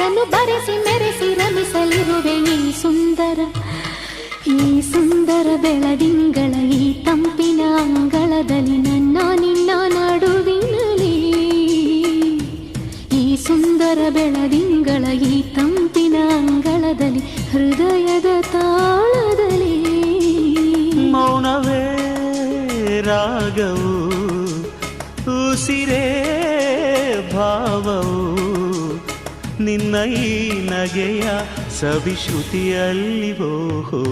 ಬೆಳಗನ್ನು ಬರೆಸಿ ಮೆರೆಸಿ ರಮಿಸಲಿರುವೆ ಈ ಸುಂದರ ಈ ಸುಂದರ ಬೆಳದಿಂಗಳ, ಈ ತಂಪಿನ ಅಂಗಳದಲ್ಲಿ ನನ್ನ ನಿನ್ನ ನಡುವಿನಲ್ಲಿ. ಈ ಸುಂದರ ಬೆಳದಿಂಗಳ, ಈ ತಂಪಿನ ಅಂಗಳದಲ್ಲಿ, ಹೃದಯದ ತಾಳದಲ್ಲಿ. ಮೌನವೇ ರಾಗವು ಉಸಿರೇ ಭಾವವು ನಿನ್ನ ಈ ನಗೆಯ ಸವಿಶ್ರುತಿಯಲ್ಲಿ ಓಹೋ.